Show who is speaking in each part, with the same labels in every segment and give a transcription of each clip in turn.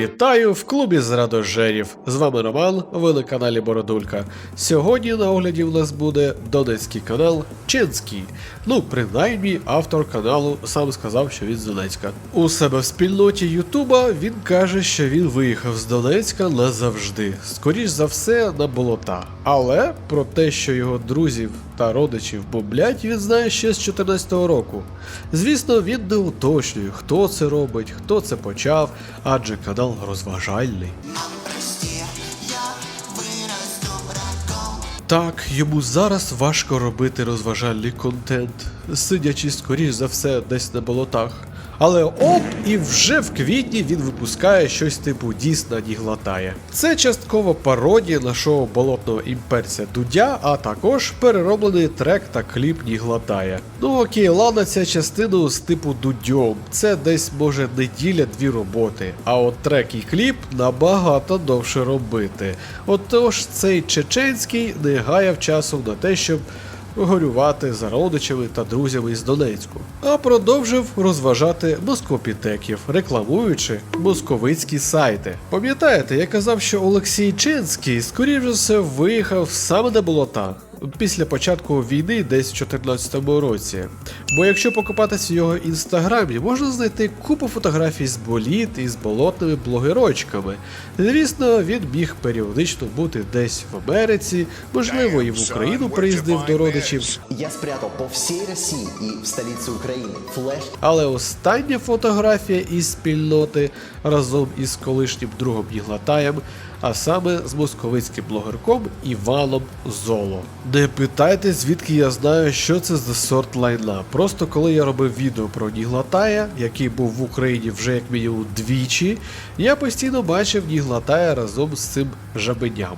Speaker 1: Вітаю в клубі зрадожерів. З вами Роман, ви на каналі Бородулька. Сьогодні на огляді в нас буде донецький канал Ченський. Ну, принаймні, автор каналу сам сказав, що він з Донецька. У себе в спільноті Ютуба він каже, що він виїхав з Донецька назавжди. Скоріш за все, на болота. Але про те, що його друзів та родичів бомблять, він знає ще з 2014 року. Звісно, він не уточнює, хто це робить, хто це почав, адже канал розважальний. Так, йому зараз важко робити розважальний контент, сидячи скоріш за все десь на болотах. Але оп, і вже в квітні він випускає щось типу дійсно діглатає. Це частково пародія на шоу болотного імперця Дудя, а також перероблений трек та кліп Ніглатає. Ну окей, ладно, ця частина з типу Дудьом. Це десь може неділя-дві роботи. А от трек і кліп набагато довше робити. Отож, цей чеченський не гаяв часу на те, щоб горювати за родичами та друзями з Донецьку, а продовжив розважати москопітеків, рекламуючи московицькі сайти. Пам'ятаєте, я казав, що Олексій Ченський, скоріш за все, виїхав саме на болота. Після початку війни, десь в 2014 році. Бо якщо покопатися в його інстаграмі, можна знайти купу фотографій з боліт і з болотними блогерочками. Звісно, він міг періодично бути десь в Америці, можливо, і в Україну приїздив до родичів.
Speaker 2: Я спрятал по всей России и в столице Украины флеш
Speaker 1: Але остання фотографія із спільноти разом із колишнім другом Єглатаєм, а саме з московицьким блогерком Іваном Золо. Не питайте, звідки я знаю, що це за сорт лайна. Просто коли я робив відео про Ніглатая, який був в Україні вже як мінімум двічі, я постійно бачив Ніглатая разом з цим жабеням.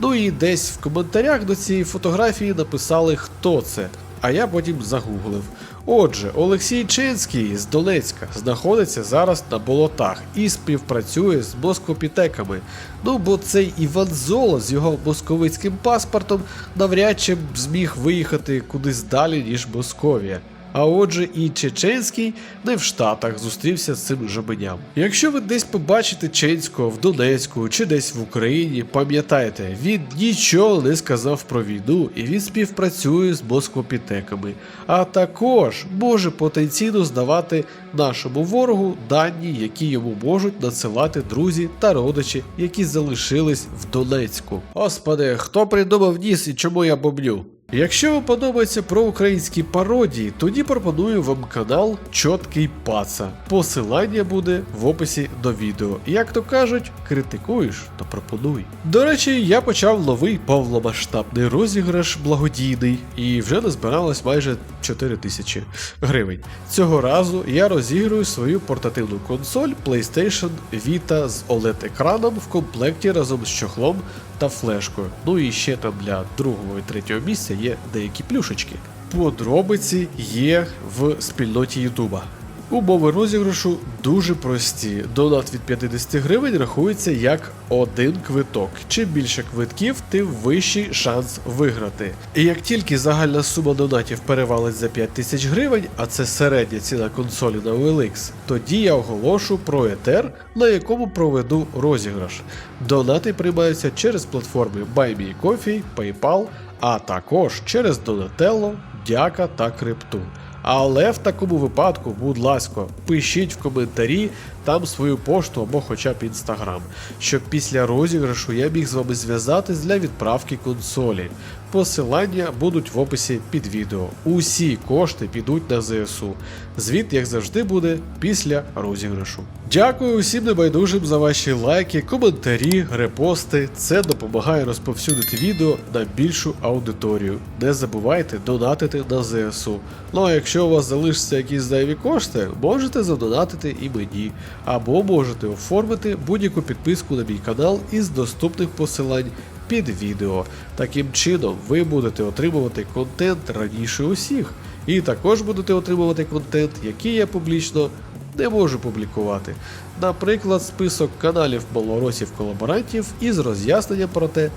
Speaker 1: Ну і десь в коментарях до цієї фотографії написали, хто це. А я потім загуглив. Отже, Олексій Чинський з Донецька знаходиться зараз на болотах і співпрацює з москопітеками. Ну бо цей Іван Золо з його московицьким паспортом навряд чи б зміг виїхати кудись далі, ніж Московія. А отже, і Чеченський не в Штатах зустрівся з цим жабеням. Якщо ви десь побачите Ченського в Донецьку чи десь в Україні, пам'ятайте, він нічого не сказав про війну і він співпрацює з москвопітеками, а також може потенційно здавати нашому ворогу дані, які йому можуть надсилати друзі та родичі, які залишились в Донецьку. Господи, хто придумав ніс і чому я бомблю? Якщо вам подобаються проукраїнські пародії, тоді пропоную вам канал Чоткий Паца. Посилання буде в описі до відео. Як то кажуть, критикуєш, то пропонуй. До речі, я почав новий повномасштабний розіграш благодійний, і вже назбиралось майже 4 тисячі гривень. Цього разу я розіграю свою портативну консоль PlayStation Vita з OLED-екраном в комплекті разом з чохлом та флешкою. Ну і ще там для другого і третього місця є деякі плюшечки. Подробиці є в спільноті Ютуба. Умови розіграшу дуже прості. Донат від 50 гривень рахується як один квиток. Чим більше квитків, тим вищий шанс виграти. І як тільки загальна сума донатів перевалить за 5 тисяч гривень, а це середня ціна консолі на OLX, тоді я оголошу про етер, на якому проведу розіграш. Донати приймаються через платформи BuyMeCoffee, PayPal, а також через Donatello, Дяка та Крипту. Але в такому випадку, будь ласка, пишіть в коментарі там свою пошту або хоча б інстаграм, щоб після розіграшу я міг з вами зв'язатись для відправки консолі. Посилання будуть в описі під відео. Усі кошти підуть на ЗСУ. Звіт, як завжди, буде після розіграшу. Дякую усім небайдужим за ваші лайки, коментарі, репости. Це допомагає розповсюдити відео на більшу аудиторію. Не забувайте донатити на ЗСУ. Ну а якщо у вас залишаться якісь зайві кошти, можете задонатити і мені. Або можете оформити будь-яку підписку на мій канал із доступних посилань під відео. Таким чином ви будете отримувати контент раніше усіх. І також будете отримувати контент, який я публічно не можу публікувати. Наприклад, список каналів малоросів колаборантів із роз'ясненням про те,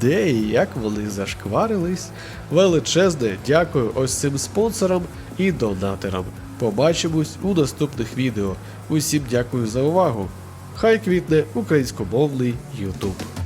Speaker 1: де і як вони зашкварились. Величезне дякую ось цим спонсорам і донаторам. Побачимось у наступних відео. Усім дякую за увагу. Хай квітне українськомовний YouTube.